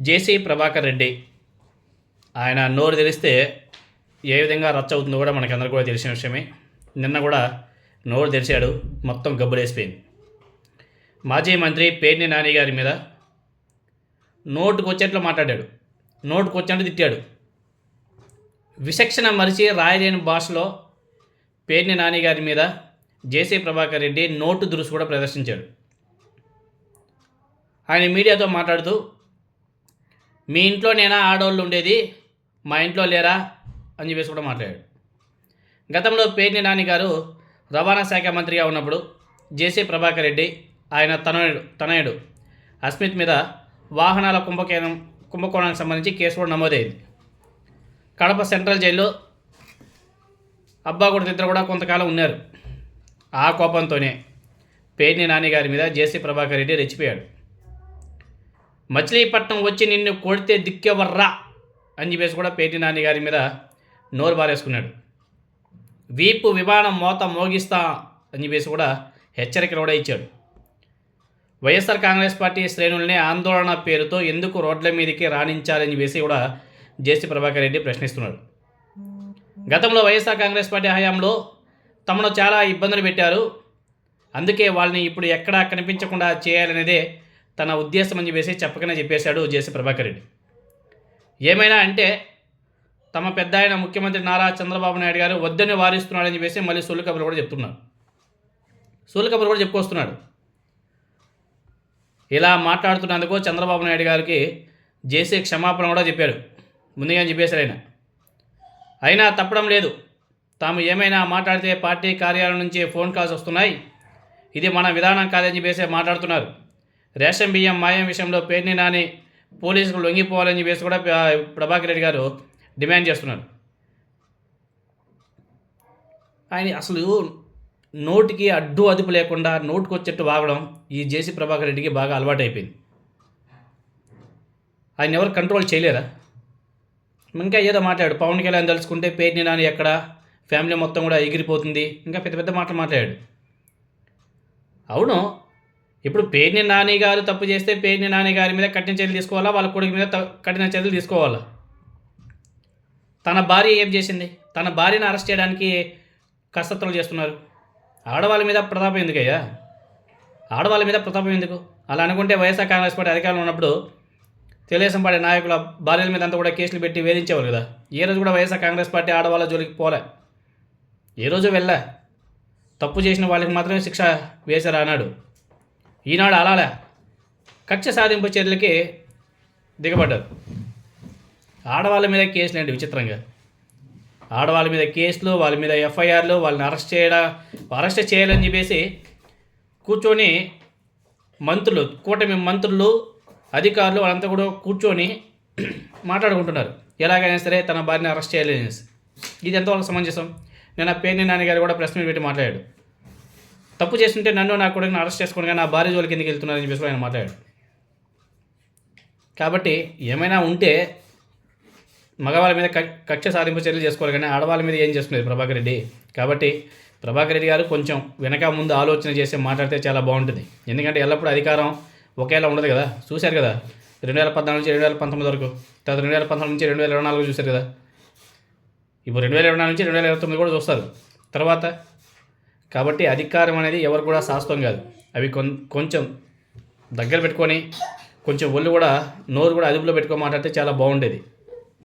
జేసీ ప్రభాకర్ రెడ్డి. ఆయన నోరు తెరిస్తే ఏ విధంగా రచ్చ అవుతుందో కూడా మనకి అందరికీ కూడా తెలిసిన విషయమే. నిన్న కూడా నోరు తెరిచాడు మొత్తం గబ్బులేసిపోయింది. మాజీ మంత్రి పేర్ని నాని గారి మీద నోటుకు వచ్చేట్లు మాట్లాడాడు. నోటుకు వచ్చినట్టు తిట్టాడు. విశక్షణ మరిచి రాయలేని భాషలో పేర్ని నాని గారి మీద జేసీ ప్రభాకర్ రెడ్డి నోటు దురుసు కూడా ప్రదర్శించాడు. ఆయన మీడియాతో మాట్లాడుతూ మీ ఇంట్లోనేనా ఆడవాళ్ళు ఉండేది? మా ఇంట్లో లేరా? అని చెప్పేసి కూడా మాట్లాడాడు. గతంలో పేర్ని నాని గారు రవాణా శాఖ మంత్రిగా ఉన్నప్పుడు జేసీ ప్రభాకర్ రెడ్డి ఆయన తనయుడు తనయుడు అస్మిత్ మీద వాహనాల కుంభకోణం కుంభకోణానికి సంబంధించి కేసు కూడా నమోదైంది. కడప సెంట్రల్ జైల్లో అబ్బాగుడి ఇద్దరు కూడా కొంతకాలం ఉన్నారు. ఆ కోపంతోనే పేర్ని నాని గారి మీద జేసీ ప్రభాకర్ రెడ్డి రెచ్చిపోయాడు. మచిలీపట్నం వచ్చి నిన్ను కొడితే దిక్కెవర్రా అని చెప్పేసి కూడా పేటి నాని గారి మీద నోరు బారేసుకున్నాడు. వీపు విమానం మోత మోగిస్తా అని చెప్పేసి కూడా హెచ్చరికలు కూడా ఇచ్చాడు. వైఎస్ఆర్ కాంగ్రెస్ పార్టీ శ్రేణుల్ని ఆందోళన పేరుతో ఎందుకు రోడ్ల మీదకి రాణించాలని చెప్పేసి కూడా జేసీ ప్రభాకర్ రెడ్డి ప్రశ్నిస్తున్నాడు. గతంలో వైఎస్ఆర్ కాంగ్రెస్ పార్టీ హయాంలో తమను చాలా ఇబ్బందులు పెట్టారు. అందుకే వాళ్ళని ఇప్పుడు ఎక్కడా కనిపించకుండా చేయాలనేదే తన ఉద్దేశం అని చెప్పేసి చెప్పకనే చెప్పేశాడు జేసీ ప్రభాకర్ రెడ్డి. ఏమైనా అంటే తమ పెద్ద ఆయన ముఖ్యమంత్రి నారా చంద్రబాబు నాయుడు గారు వద్దని వారిస్తున్నాడని చెప్పేసి మళ్ళీ సొల్లు కబుర్లు కూడా చెప్తున్నాడు సొల్లు కబుర్లు కూడా చెప్పుకొస్తున్నాడు. ఇలా మాట్లాడుతున్నందుకు చంద్రబాబు నాయుడు గారికి జేసీ క్షమాపణ కూడా చెప్పాడు ముందుగా చెప్పేశారు ఆయన. అయినా తప్పడం లేదు. తాము ఏమైనా మాట్లాడితే పార్టీ కార్యాలయం నుంచి ఫోన్ కాల్స్ వస్తున్నాయి. ఇది మన విధానం కాదని చెప్పేసి మాట్లాడుతున్నారు. రేషన్ బియ్యం మాయం విషయంలో పేర్ని నాని పోలీసులు లొంగిపోవాలని చెప్పేసి కూడా ప్రభాకర్ రెడ్డి గారు డిమాండ్ చేస్తున్నారు. ఆయన అసలు నోటికి అడ్డు అదుపు లేకుండా నోటుకు వచ్చేట్టు వాగడం ఈ జేసీ ప్రభాకర్ రెడ్డికి బాగా అలవాటు అయిపోయింది ఆయన ఎవరు కంట్రోల్ చేయలేరా? ఇంకా ఏదో మాట్లాడు పవన్ కళ్యాణ్ తలుచుకుంటే పేర్ని నాని ఎక్కడ? ఫ్యామిలీ మొత్తం కూడా ఎగిరిపోతుంది. ఇంకా పెద్ద పెద్ద మాటలు మాట్లాడాడు. అవును ఇప్పుడు పేర్ని నాని గారు తప్పు చేస్తే పేర్ని నాని గారి మీద కఠిన చర్యలు తీసుకోవాలా? వాళ్ళ కొడుకు మీద కఠిన చర్యలు తీసుకోవాలా? తన భార్య ఏం చేసింది? తన భార్యను అరెస్ట్ చేయడానికి కసరత్తులు చేస్తున్నారు. ఆడవాళ్ళ మీద ప్రతాపం ఎందుకయ్యా? ఆడవాళ్ళ మీద ప్రతాపం ఎందుకు? అలా అనుకుంటే వైఎస్ఆర్ కాంగ్రెస్ పార్టీ అధికారంలో ఉన్నప్పుడు తెలుగుదేశం పార్టీ నాయకుల భార్యల మీద అంతా కూడా కేసులు పెట్టి వేధించేవారు కదా? ఏ రోజు కూడా వైఎస్ఆర్ కాంగ్రెస్ పార్టీ ఆడవాళ్ళ జోలికి పోలే. ఏ రోజు వెళ్ళా? తప్పు చేసిన వాళ్ళకి మాత్రమే శిక్ష వేశారు అన్నాడు. ఈనాడు అలాలే కక్ష సాధింపు చర్యలకి దిగబడ్డారు. ఆడవాళ్ళ మీద కేసులు విచిత్రంగా? ఆడవాళ్ళ మీద కేసులు వాళ్ళ మీద ఎఫ్ఐఆర్లు వాళ్ళని అరెస్ట్ చేయడం అరెస్ట్ చేయాలని చెప్పేసి కూర్చొని మంత్రులు కూటమి మంత్రులు అధికారులు వాళ్ళంతా కూడా కూర్చొని మాట్లాడుకుంటున్నారు. ఎలాగైనా సరే తన భార్యని అరెస్ట్ చేయాలి అనేసి. ఇది ఎంతవరకు సమంజసం? నేను పేర్ని నాన్నగారు కూడా ప్రశ్న పెట్టి మాట్లాడాడు. తప్పు చేస్తుంటే నన్ను నా కొడుకుని అరెస్ట్ చేసుకోండి కానీ నా భార్య జోలికి ఎందుకు వెళ్తున్నారని చెప్పేసి ఆయన మాట్లాడాడు. కాబట్టి ఏమైనా ఉంటే మగవాళ్ళ మీద క- కక్ష సాధింపు చర్యలు చేసుకోవాలి కానీ ఆడవాళ్ళ మీద ఏం చేస్తున్నారు ప్రభాకర్ రెడ్డి? కాబట్టి ప్రభాకర్ రెడ్డి గారు కొంచెం వెనక ముందు ఆలోచన చేసి మాట్లాడితే చాలా బాగుంటుంది. ఎందుకంటే ఎల్లప్పుడూ అధికారం ఒకేలా ఉండదు కదా. చూశారు కదా? రెండు వేల పద్నాలుగు నుంచి రెండు వేల పంతొమ్మిది వరకు. తర్వాత రెండు వేల పంతొమ్మిది నుంచి రెండు వేల ఇరవై నాలుగు చూశారు కదా? ఇప్పుడు రెండు వేల ఇరవై నాలుగు నుంచి రెండు వేల ఇరవై తొమ్మిది కూడా చూస్తారు. తర్వాత కాబట్టి అధికారం అనేది ఎవరు కూడా శాస్త్రం కాదు. అవి కొం కొంచెం దగ్గర పెట్టుకొని కొంచెం ఒళ్ళు కూడా నోరు కూడా అదుపులో పెట్టుకొని మాట్లాడితే చాలా బాగుండేది.